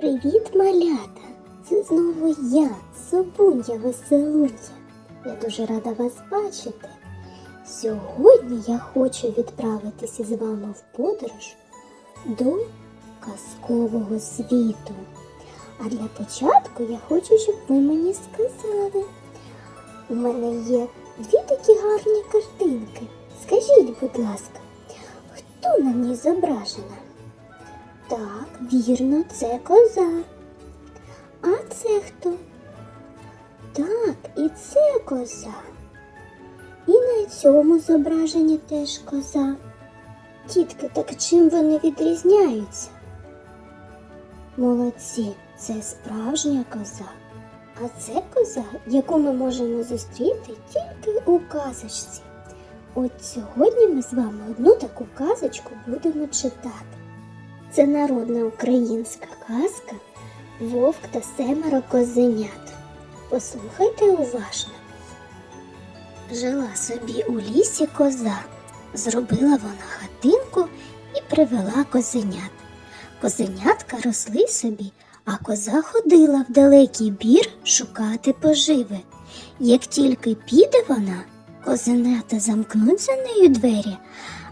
Привіт, малята! Це знову я, Собунья Веселунья. Я дуже рада вас бачити. Сьогодні я хочу відправитися з вами в подорож до казкового світу. А для початку я хочу, щоб ви мені сказали. У мене є дві такі гарні картинки. Скажіть, будь ласка, хто на ній зображена? Так, вірно, це коза. А це хто? Так, і це коза. І на цьому зображенні теж коза. Тітки, так чим вони відрізняються? Молодці, це справжня коза. А це коза, яку ми можемо зустріти тільки у казочці. От сьогодні ми з вами одну таку казочку будемо читати. Це народна українська казка Вовк та семеро козенят. Послухайте уважно. Жила собі у лісі коза. Зробила вона хатинку і привела козенят. Козенятка росли собі, а коза ходила в далекий бір шукати поживи. Як тільки піде вона, козенята замкнуть за нею двері,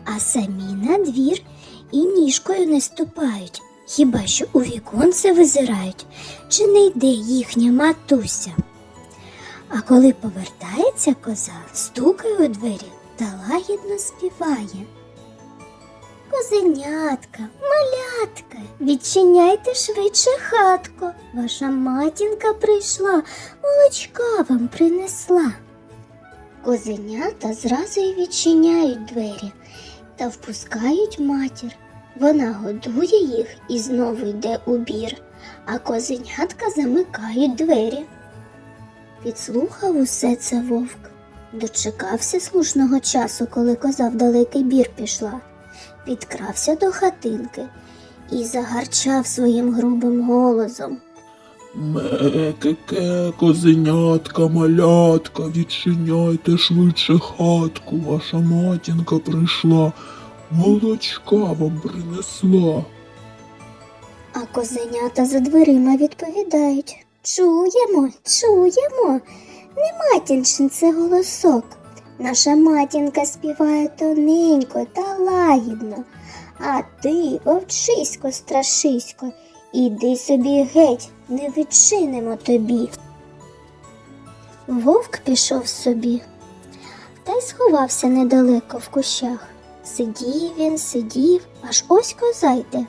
а самі на двір і ніжкою не ступають, хіба що у віконце визирають, чи не йде їхня матуся. А коли повертається коза, стукає у двері та лагідно співає. Козенятка, малятка, відчиняйте швидше хатку. Ваша матінка прийшла, молочка вам принесла. Козенята зразу й відчиняють двері та впускають матір. Вона годує їх і знову йде у бір, а козенятка замикають двері. Підслухав усе це вовк. Дочекався слушного часу, коли коза в далекий бір пішла, підкрався до хатинки і загарчав своїм грубим голосом. Ме-ке-ке, козенятка, малятка, відчиняйте швидше хатку, ваша матінка прийшла, молочка вам принесла. А козенята за дверима відповідають Чуємо, чуємо. Не матінчин це голосок. Наша матінка співає тоненько та лагідно. А ти, вовчисько, страшисько, іди собі геть, не відчинимо тобі. Вовк пішов собі та й сховався недалеко в кущах. Сидів він, сидів, аж ось коза йде.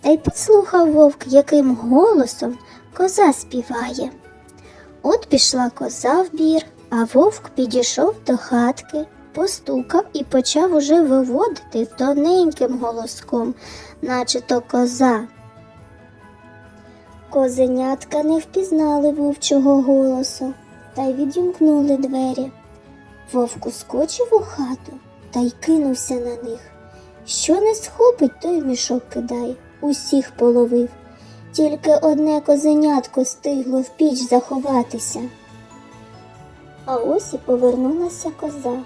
Та й підслухав вовк, яким голосом коза співає. От пішла коза в бір, а вовк підійшов до хатки, постукав і почав уже виводити тоненьким голоском, наче то коза. Козенятка не впізнали вовчого голосу та й відімкнули двері. Вовк ускочив у хату та й кинувся на них. Що не схопить, той мішок кидай, усіх половив. Тільки одне козенятко стигло в піч заховатися. А ось і повернулася коза.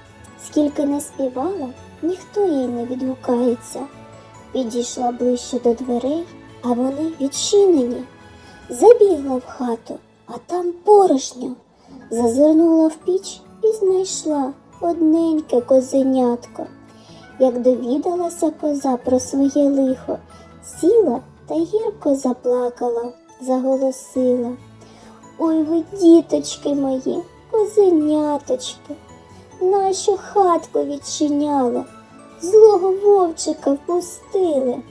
Скільки не співала, ніхто їй не відгукається. Підійшла ближче до дверей, а вони відчинені. Забігла в хату, а там порожньо. Зазирнула в піч і знайшла одненьке козенятко. Як довідалася коза про своє лихо, сіла та гірко заплакала, заголосила. Ой ви, діточки мої, козеняточки, нашу хатку відчиняла, злого вовчика впустили.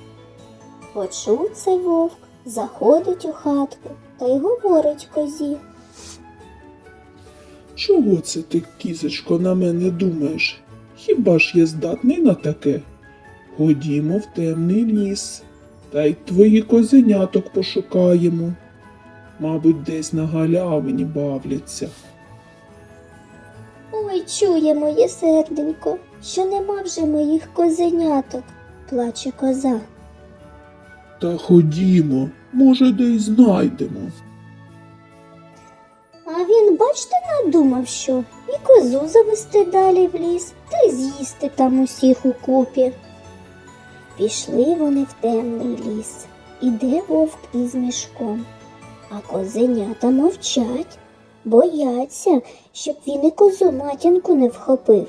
Почув це вовк, заходить у хатку та й говорить козі. Чого це ти, кізочко, на мене думаєш? Хіба ж я здатний на таке? Ходімо в темний ліс, та й твої козеняток пошукаємо. Мабуть, десь на галявині бавляться. Ой, чує моє серденько, що нема вже моїх козеняток, плаче коза. Та ходімо, може, де й знайдемо. А він, бачте, надумав, що і козу завести далі в ліс, та й з'їсти там усіх укупі. Пішли вони в темний ліс. Іде вовк із мішком, а козенята мовчать, бояться, щоб він і козу матінку не вхопив.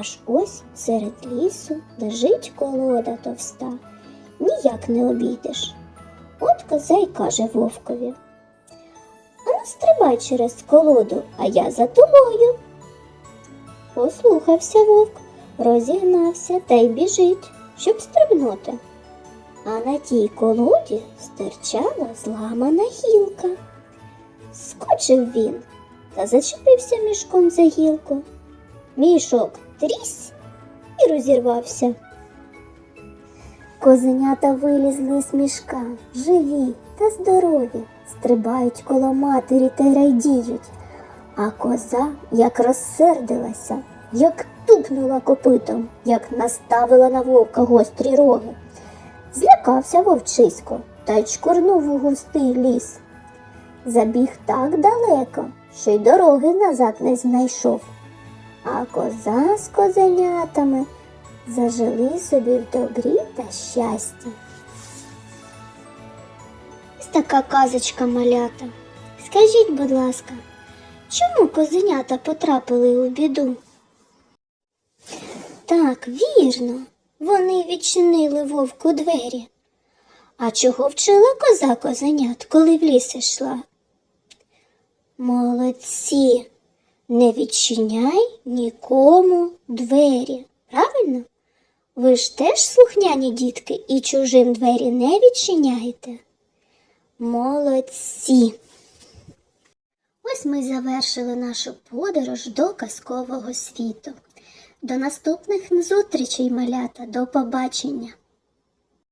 Аж ось серед лісу лежить колода товста, ніяк не обійдеш. От коза каже вовкові. А не стрибай через колоду, а я за тобою. Послухався вовк, розігнався та й біжить, щоб стрибнути. А на тій колоді стирчала зламана гілка. Скочив він та зачепився мішком за гілку. Мішок тріс і розірвався. Козенята вилізли з мішка, живі та здорові, стрибають коло матері та й радіють. А коза як розсердилася, як тупнула копитом, як наставила на вовка гострі роги. Злякався вовчисько та й чкурнув у густий ліс. Забіг так далеко, що й дороги назад не знайшов. А коза з козенятами зажили собі в добрі та щасті. Ось така казочка малята. Скажіть, будь ласка, чому козенята потрапили у біду? Так, вірно, вони відчинили вовку двері. А чого вчила коза козенят, коли в ліс йшла? Молодці, не відчиняй нікому двері. Правильно? Ви ж теж слухняні дітки і чужим двері не відчиняєте? Молодці. Ось ми завершили нашу подорож до казкового світу. До наступних зустрічей, малята, до побачення!